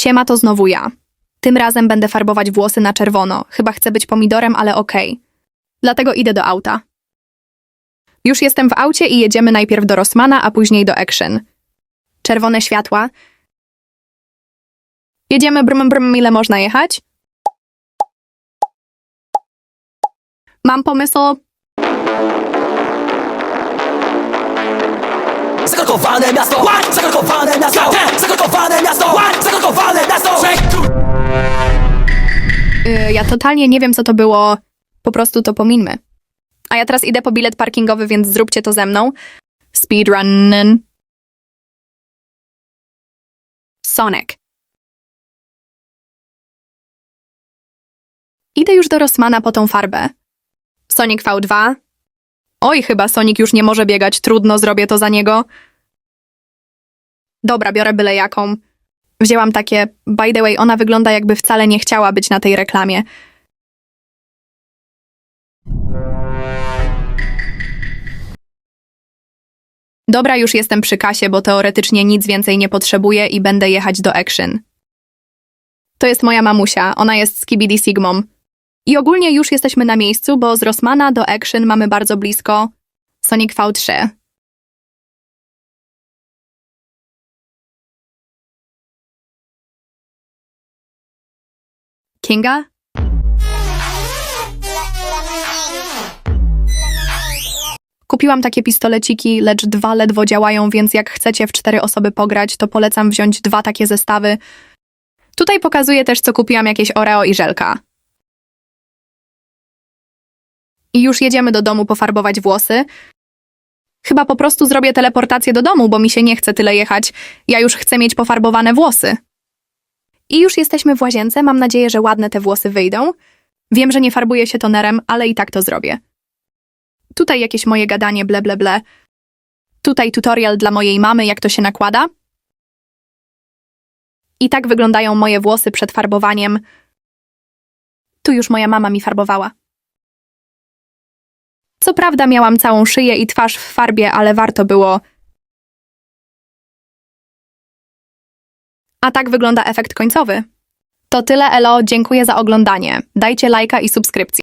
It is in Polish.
Siema, to znowu ja. Tym razem będę farbować włosy na czerwono. Chyba chcę być pomidorem, ale okej. Dlatego idę do auta. Już jestem w aucie i jedziemy najpierw do Rossmana, a później do Action. Czerwone światła. Jedziemy brum brum, ile można jechać? Mam pomysł. Zakorkowane miasto? Zakorkowane miasto Zakorkowane miasto totalnie nie wiem, co to było. Po prostu to pominmy. A ja teraz idę po bilet parkingowy, więc zróbcie to ze mną. Speedrunning. Sonic. Idę już do Rossmana po tą farbę. Sonic V2. Oj, chyba Sonic już nie może biegać. Trudno, zrobię to za niego. Dobra, biorę byle jaką. Wzięłam takie. By the way, ona wygląda jakby wcale nie chciała być na tej reklamie. Dobra, już jestem przy kasie, bo teoretycznie nic więcej nie potrzebuję i będę jechać do Action. To jest moja mamusia, ona jest z Kibidi Sigmą. I ogólnie już jesteśmy na miejscu, bo z Rossmana do Action mamy bardzo blisko Sonic V3. Kinga? Kupiłam takie pistoleciki, lecz dwa ledwo działają, więc jak chcecie w cztery osoby pograć, to polecam wziąć dwa takie zestawy. Tutaj pokazuję też, co kupiłam jakieś Oreo i żelka. I już jedziemy do domu pofarbować włosy. Chyba po prostu zrobię teleportację do domu, bo mi się nie chce tyle jechać. Ja już chcę mieć pofarbowane włosy. I już jesteśmy w łazience, mam nadzieję, że ładne te włosy wyjdą. Wiem, że nie farbuję się tonerem, ale i tak to zrobię. Tutaj jakieś moje gadanie ble ble ble. Tutaj tutorial dla mojej mamy, jak to się nakłada. I tak wyglądają moje włosy przed farbowaniem. Tu już moja mama mi farbowała. Co prawda miałam całą szyję i twarz w farbie, ale warto było. A tak wygląda efekt końcowy. To tyle, Elo, dziękuję za oglądanie. Dajcie lajka i subskrypcję.